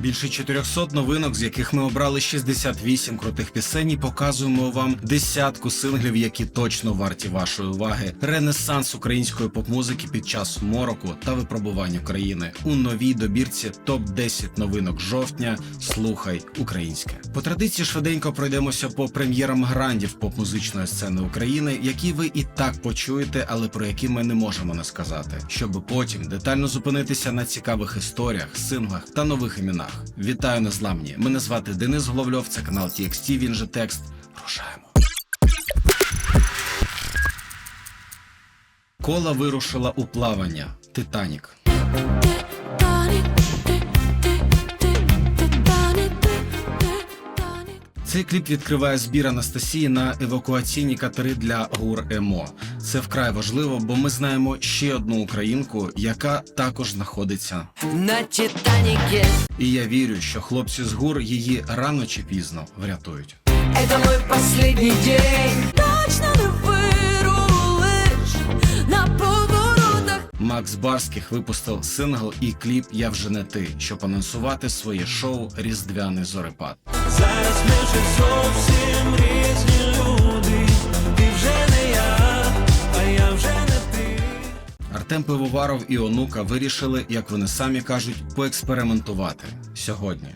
Більше 400 новинок, з яких ми обрали 68 крутих пісень і показуємо вам десятку синглів, які точно варті вашої уваги. Ренесанс української поп-музики під час мороку та випробувань України у новій добірці топ 10 новинок жовтня. Слухай українське. По традиції швиденько пройдемося по прем'єрам грандів поп-музичної сцени України, які ви і так почуєте, але про які ми не можемо не сказати, щоб потім детально зупинитися на цікавих історіях, синглах та нових іменах. Вітаю незламні! Мене звати Денис Головльов, це канал TXT, він же текст. Рушаємо. Кола вирушила у плавання. Титанік. Цей кліп відкриває збір Анастасії на евакуаційні катери для ГУР ЕМО. Це вкрай важливо, бо ми знаємо ще одну українку, яка також знаходиться. На Титанике І я вірю, що хлопці з ГУР її рано чи пізно врятують. Это мой последний день Точно не вирулиш на поворотах Макс Барських випустив сингл і кліп Я вже не ти, щоб анонсувати своє шоу Різдвяний зорепад. Зараз ми вже зовсім різні Артем Пивоваров і Онука вирішили, як вони самі кажуть, поекспериментувати сьогодні.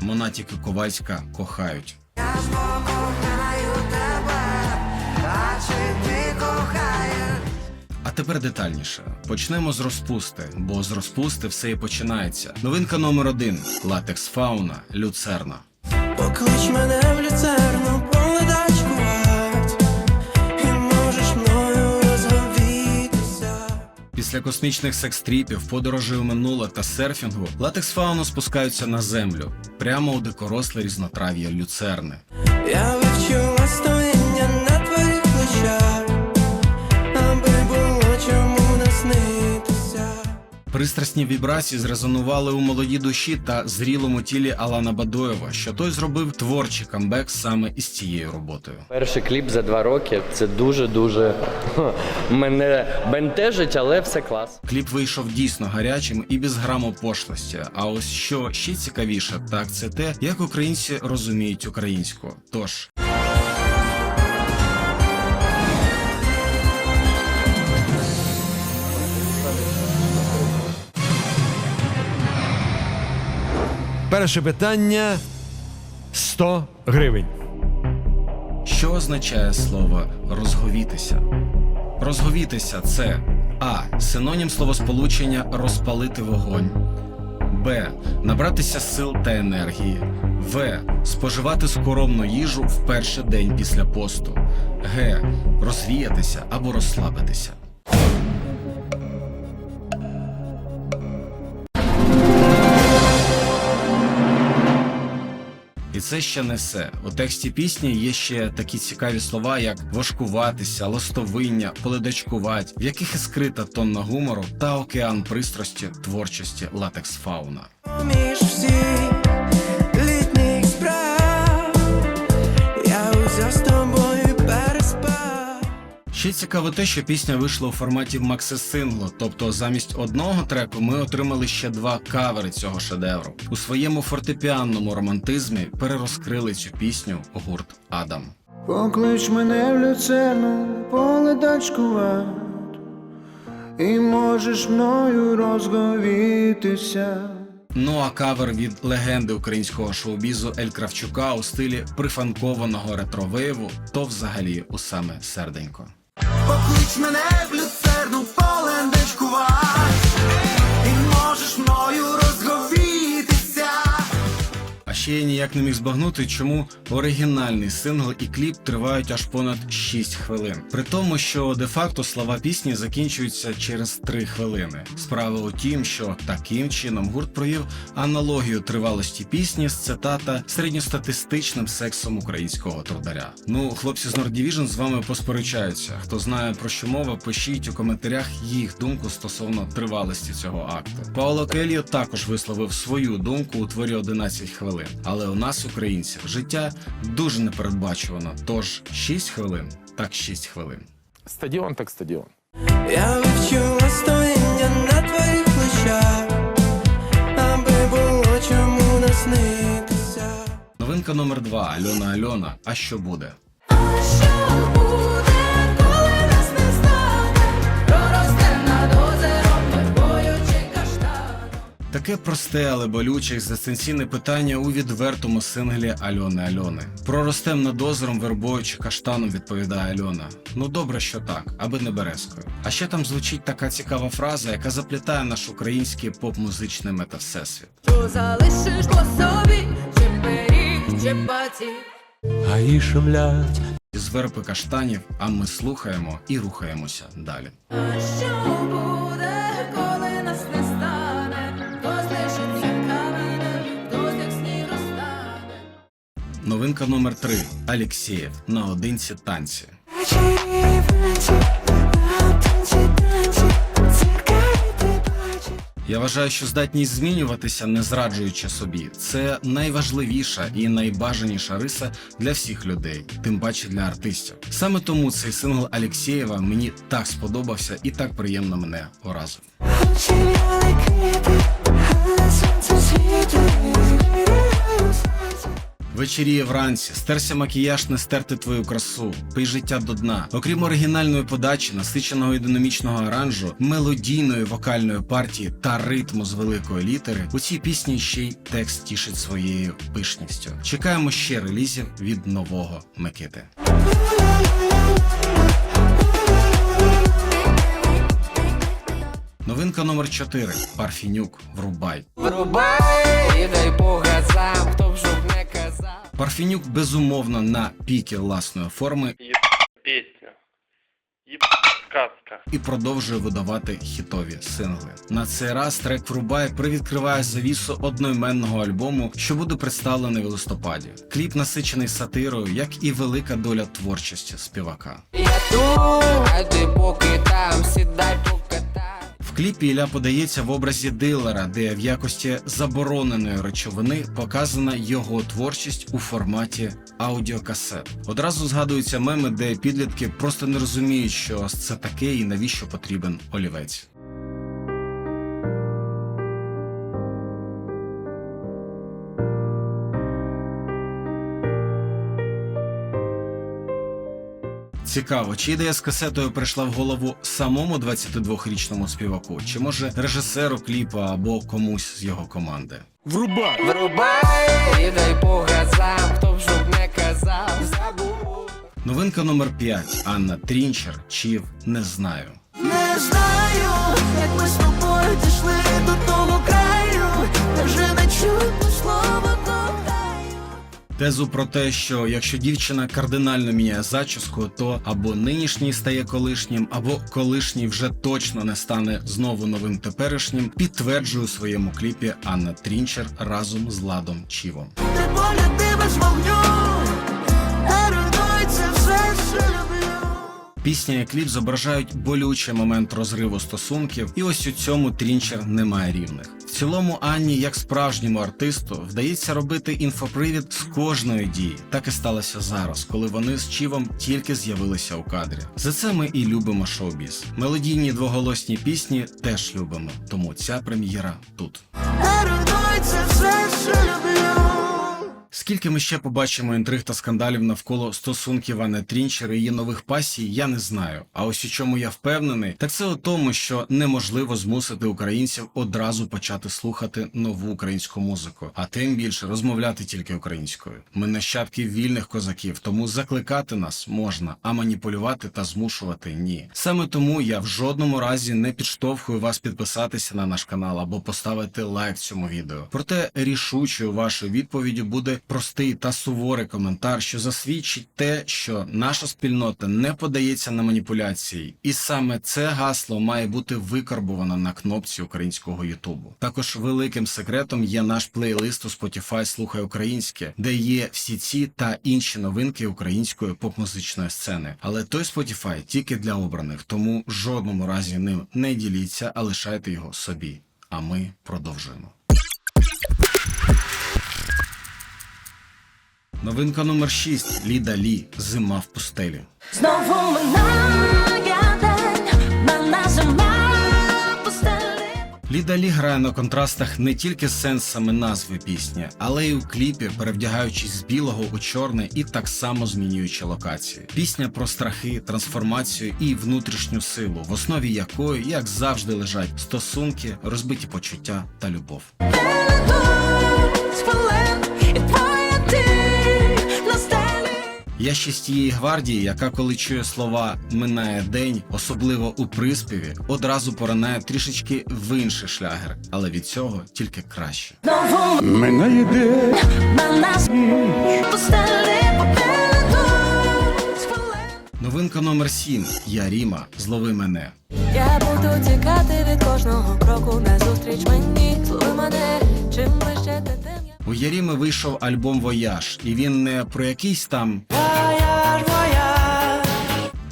Монатік і Ковальська кохають. А тепер детальніше. Почнемо з розпусти, бо з розпусти все і починається. Новинка номер один: латекс фауна, люцерна. Поклич мене в люцерну, Після космічних секс-тріпів, подорожей у минуле та серфінгу, латекс фауну спускаються на землю, прямо у дикоросле різнотрав'я люцерни. Я вивчила стояння на твоїх плечах, Пристрасні вібрації зрезонували у молодій душі та зрілому тілі Алана Бадоєва, що той зробив творчий камбек саме із цією роботою. Перший кліп за два роки це дуже дуже мене бентежить, але все клас. Кліп вийшов дійсно гарячим і без граму пошлості. А ось що ще цікавіше, так це те, як українці розуміють українську. Тож Перше питання 100 гривень. Що означає слово розговітися? Розговітися це А. Синонім словосполучення розпалити вогонь, Б. Набратися сил та енергії, В. Споживати скоромну їжу в перший день після посту, Г. Розвіятися або розслабитися. Це ще не все. У тексті пісні є ще такі цікаві слова, як важкуватися, ластовиння, поледачкувати, в яких і скрита тонна гумору та океан пристрасті творчості латекс фауна. Між всіх Ще цікаво те, що пісня вийшла у форматі макси-синглу, тобто замість одного треку ми отримали ще два кавери цього шедевру. У своєму фортепіанному романтизмі перерозкрили цю пісню гурт Адам. Поклич мене в люцерну, поледачкувать, і можеш мною розговітися. Ну а кавер від легенди українського шоу-бізу Ель Кравчука у стилі прифанкованого ретро-вейву то взагалі у саме серденько. Поклич мене в люцерну ще ніяк не міг збагнути, чому оригінальний сингл і кліп тривають аж понад 6 хвилин. При тому, що де-факто слова пісні закінчуються через 3 хвилини. Справа у тім, що таким чином гурт провів аналогію тривалості пісні з цитата середньостатистичним сексом українського трударя. Ну, хлопці з Nord з вами посперечаються. Хто знає про що мова, пишіть у коментарях їх думку стосовно тривалості цього акту. Пауло Кельо також висловив свою думку у творі 11 хвилин. Але у нас, українців, життя дуже непередбачувано. Тож 6 хвилин, так 6 хвилин. Стадіон, так стадіон. Я відчула стояння на твоїх плечах, аби було чому наснитися. Новинка номер два. Альона Альона. А що буде? А що Таке просте, але болюче екзистенційне питання у відвертому синглі Альони Альони. Проростем над озером вербою чи каштаном, відповідає Альона. Ну добре, що так, аби не березкою. А ще там звучить така цікава фраза, яка заплітає наш український поп-музичний метавсесвіт. Що залишиш по собі, чи пиріг, чи батіг? Гаї шумлять, З верби каштанів, а ми слухаємо і рухаємося далі. А що буде, Новинка номер 3 Алєксєєв наодинці танці. Я вважаю, що здатність змінюватися, не зраджуючи собі, це найважливіша і найбажаніша риса для всіх людей, тим паче для артистів. Саме тому цей сингл Алєксєєва мені так сподобався і так приємно мене уразив. Вечеріє вранці, стерся макіяж, не стерти твою красу, пий життя до дна. Окрім оригінальної подачі, насиченого і динамічного аранжу, мелодійної вокальної партії та ритму з великої літери, у цій пісні ще й текст тішить своєю пишністю. Чекаємо ще релізів від нового Микити. Новинка номер 4 Парфінюк. Врубай. Врубай, і дай по газам, хто б щоб. Парфінюк безумовно на піки власної форми сказка. і продовжує видавати хітові сингли. На цей раз трек «Врубай» привідкриває завісу одноіменного альбому, що буде представлений в листопаді. Кліп насичений сатирою, як і велика доля творчості співака. Я тут, а ти поки там, сідай покатай. В кліпі Ілля подається в образі дилера, де в якості забороненої речовини показана його творчість у форматі аудіокасет. Одразу згадуються меми, де підлітки просто не розуміють, що це таке і навіщо потрібен олівець. Цікаво, чи ідея з касетою прийшла в голову самому 22-річному співаку, чи може режисеру кліпу або комусь з його команди. врубай. Врубай, і дай по газам, хто б щоб не казав. Забув. Новинка номер 5 Анна Трінчер. Чів не знаю. Не знаю, як ми з тобою дійшли до того Тезу про те, що якщо дівчина кардинально міняє зачіску, то або нинішній стає колишнім, або колишній вже точно не стане знову новим теперішнім, підтверджує у своєму кліпі Анна Трінчер разом з Ладом Чівом. Ти погляди без вогню, Пісня і кліп зображають болючий момент розриву стосунків, і ось у цьому Трінчер не має рівних. В цілому Анні, як справжньому артисту, вдається робити інфопривід з кожної дії. Так і сталося зараз, коли вони з Чівом тільки з'явилися у кадрі. За це ми і любимо шоу-біз. Мелодійні двоголосні пісні теж любимо, тому ця прем'єра тут. Не все, що люблю. Скільки ми ще побачимо інтриг та скандалів навколо стосунків Анни Трінчер і її нових пасій, я не знаю. А ось у чому я впевнений, так це у тому, що неможливо змусити українців одразу почати слухати нову українську музику, а тим більше розмовляти тільки українською. Ми нащадки вільних козаків, тому закликати нас можна, а маніпулювати та змушувати ні. Саме тому я в жодному разі не підштовхую вас підписатися на наш канал або поставити лайк цьому відео. Проте рішучою вашою відповіддю буде простий та суворий коментар, що засвідчить те, що наша спільнота не подається на маніпуляції, і саме це гасло має бути викарбовано на кнопці українського Ютубу. Також великим секретом є наш плейлист у Spotify Слухай українське, де є всі ці та інші новинки української поп-музичної сцени. Але той Spotify тільки для обраних, тому в жодному разі ним не діліться, а лишайте його собі. А ми продовжуємо. Новинка номер 6. Ліда Лі. Зима в пустелі. Знову минає день, мене зима пустелі. Ліда Лі грає на контрастах не тільки з сенсами назви пісні, але й у кліпі, перевдягаючись з білого у чорне і так само змінюючи локації. Пісня про страхи, трансформацію і внутрішню силу, в основі якої, як завжди, лежать стосунки, розбиті почуття та любов. Я ще з тієї гвардії, яка коли чує слова минає день, особливо у приспіві, одразу поринає трішечки в інший шлягер, але від цього тільки краще. Минає день, Новинка номер 7 Я Ріма. Злови мене. Я буду тікати від кожного кроку назустріч мені Злови мене, чим ближче ти У Яріми вийшов альбом Вояж, і він не про якийсь там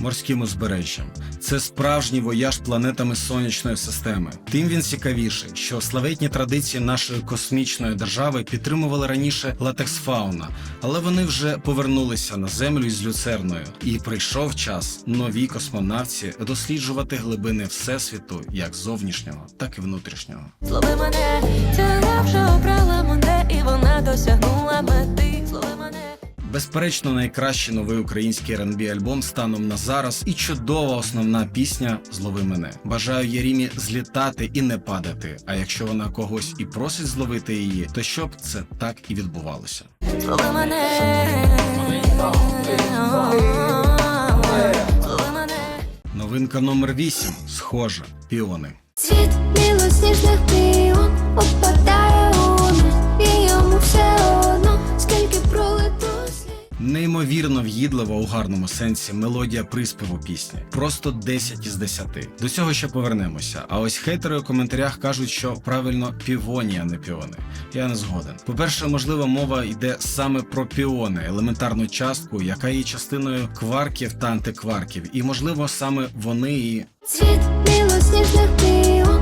морським узбережжям. Це справжній вояж планетами сонячної системи. Тим він цікавіший, що славетні традиції нашої космічної держави підтримували раніше латекс-фауна, але вони вже повернулися на землю із люцерною, і прийшов час новій космонавці досліджувати глибини всесвіту, як зовнішнього, так і внутрішнього. Злови мене, ця вже обрала мене Досягнула мети Злови мене Безперечно, найкращий новий український R&B альбом станом на зараз і чудова основна пісня Злови мене. Бажаю Єрімі злітати і не падати. А якщо вона когось і просить зловити її, то щоб це так і відбувалося. Злови мене Злови мене Новинка номер 8 Схожа. Піони. Світ білосніжних піон Неймовірно в'їдлива у гарному сенсі мелодія приспіву пісні. Просто 10 із 10. До цього ще повернемося. А ось хейтери у коментарях кажуть, що правильно півоні, а не піони. Я не згоден. По-перше, можливо, мова йде саме про піони, елементарну частку, яка є частиною кварків та антикварків, і можливо саме вони і. Світ білосніжних піон.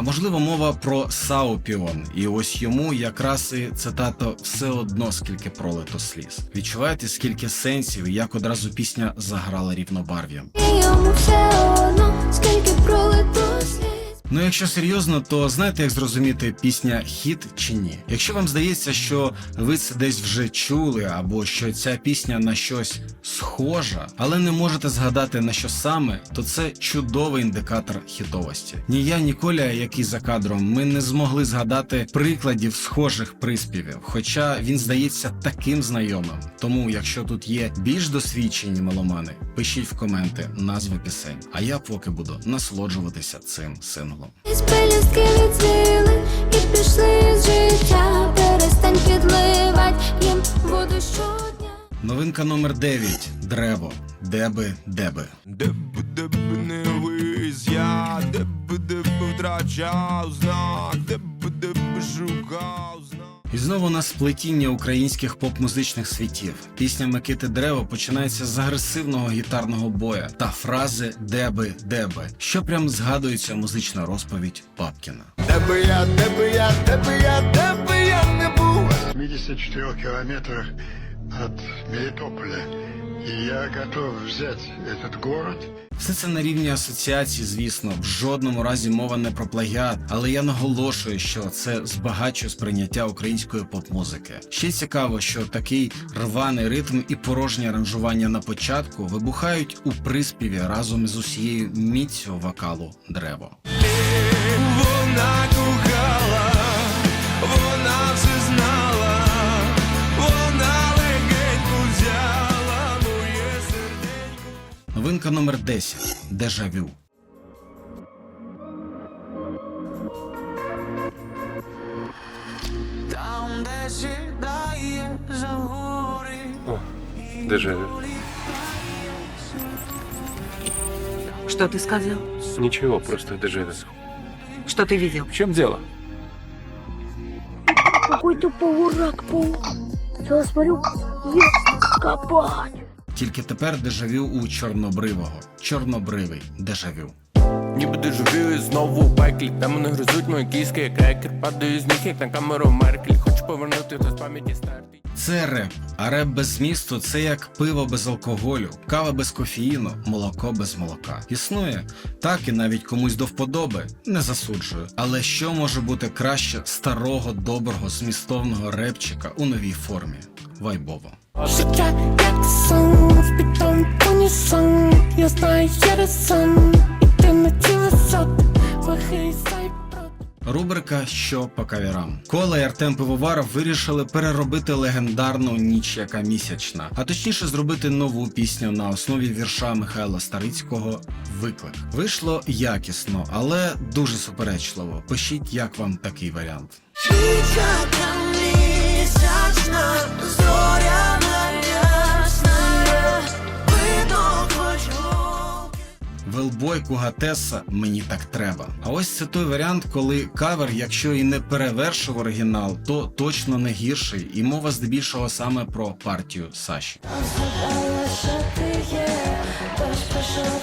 А можливо, мова про Саупіон, і ось йому якраз і цитата все одно скільки пролито сліз. Відчуваєте, скільки сенсів як одразу пісня заграла рівнобарв'ям. Йому все одно, скільки пролито слід. Ну, якщо серйозно, то знаєте, як зрозуміти пісня хіт чи ні? Якщо вам здається, що ви це десь вже чули, або що ця пісня на щось схожа, але не можете згадати на що саме, то це чудовий індикатор хітовості. Ні я, ні Коля, який за кадром, ми не змогли згадати прикладів схожих приспівів, хоча він здається таким знайомим. Тому, якщо тут є більш досвідчені меломани, пишіть в коменти назви пісень. А я поки буду насолоджуватися цим синглом. Із пелюстки відцвіли і пішли з життя. Перестань підливать їм воду щодня. Новинка номер 9 Древо. Деби, деби. Де б де б не виз я, де б втрачав знак, де б б шукав. І знову на сплетіння українських поп-музичних світів. Пісня Микити Древо починається з агресивного гітарного боя та фрази Деби, деби, що прям згадується музична розповідь Папкіна. Де би я, де би я, де би я, де би я не був. 74 километрах от Мелитополя. И я готов взять этот город Все це на рівні асоціації, звісно, в жодному разі мова не про плагіат, але я наголошую, що це збагачує сприйняття української поп-музики. Ще цікаво, що такий рваний ритм і порожнє аранжування на початку вибухають у приспіві разом з усією міцю вокалу древо. Вона Новинка номер 10 Дежавю. Там, де сідає за гори Дежавю. Что ты сказал? Ничего, просто дежавю. Что ты видел? В чем дело? Какой-то полурак паук. Я смотрю, есть копать. Тільки тепер дежавю у чорнобривого. Чорнобривий дежавю. Ніби дежавю і знову у пеклі Там мене гризуть мої кіски, як крекер Падаю з ніг, як на камеру Меркель Хочу повернути та з пам'яті старти Це реп. А реп без змісту це як пиво без алкоголю, кава без кофеїну, молоко без молока. Існує так і навіть комусь до вподоби, не засуджую. Але що може бути краще старого, доброго, змістовного репчика у новій формі? Вайбово. Життя як сон, в підом унісон Я знаю, я резон, і ти не ціла сот Вихий сайпрот Рубрика Що по кавірам. Кола і Артем Пивоваров вирішили переробити легендарну ніч, яка місячна, а точніше зробити нову пісню на основі вірша Михайла Старицького Виклик. Вийшло якісно, але дуже суперечливо. Пишіть, як вам такий варіант. Чичака місячна, Велбой Кугатеса мені так треба. А ось це той варіант, коли кавер, якщо і не перевершив оригінал, то точно не гірший, і мова здебільшого саме про партію Саші. Згадала, що ти є, дощ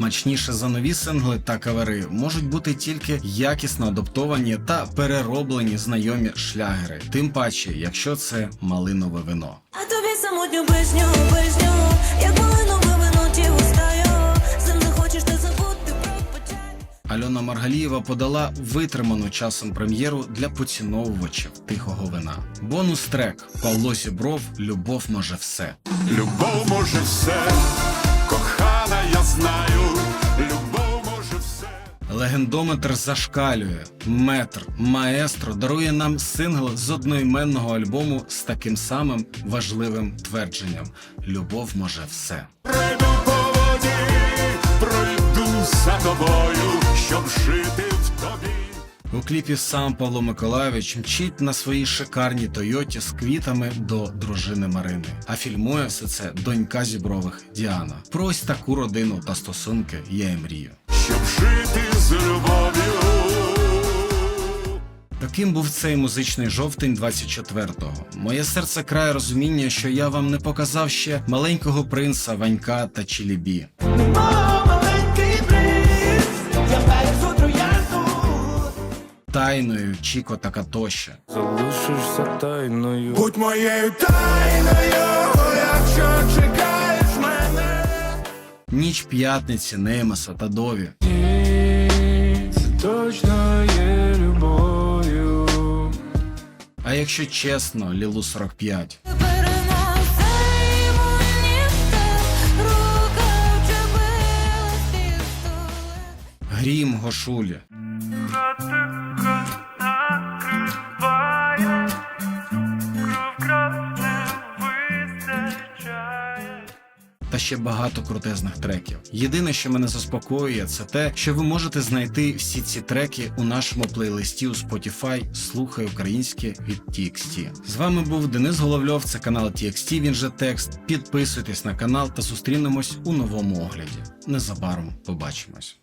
Смачніше за нові сингли та кавери. Можуть бути тільки якісно адаптовані та перероблені знайомі шлягери, тим паче, якщо це малинове вино. А тобі самотню песню, песню Як малину вивину ті устаю Зим захочеш ти забути про печаль. Альона Маргалієва подала витриману часом прем'єру для поціновувачів тихого вина. Бонус трек. Павло Сібров Любов може все. Любов може все, кохана, я знаю, любов може все. Легендометр зашкалює. Метр маестро дарує нам сингл з одноіменного альбому з таким самим важливим твердженням: Любов може все. Пройду по воді, пройду за тобою, щоб жити в. У кліпі сам Павло Миколайович мчить на своїй шикарній Тойоті з квітами до дружини Марини. А фільмує все це донька Зібрових Діана. Про ось таку родину та стосунки я і мрію. Щоб жити з любов'ю. Таким був цей музичний жовтень 24-го. Моє серце крає розуміння, що я вам не показав ще маленького принца Ванька та Чілібі. Тайною Чіко та Катоша. Залишишся тайною Будь моєю тайною, якщо чекаєш мене. Ніч п'ятниці, Неймаса та Дові. Це точно є любов'ю А якщо чесно, Лілу 45. Переносимо ніхто Рука вчепилась в пістолет Грім Гошулі. Ще багато крутезних треків. Єдине, що мене заспокоює, це те, що ви можете знайти всі ці треки у нашому плейлисті у Spotify Слухай українське від TXT. З вами був Денис Головльов, це канал TXT, він же текст. Підписуйтесь на канал та зустрінемось у новому огляді. Незабаром побачимось.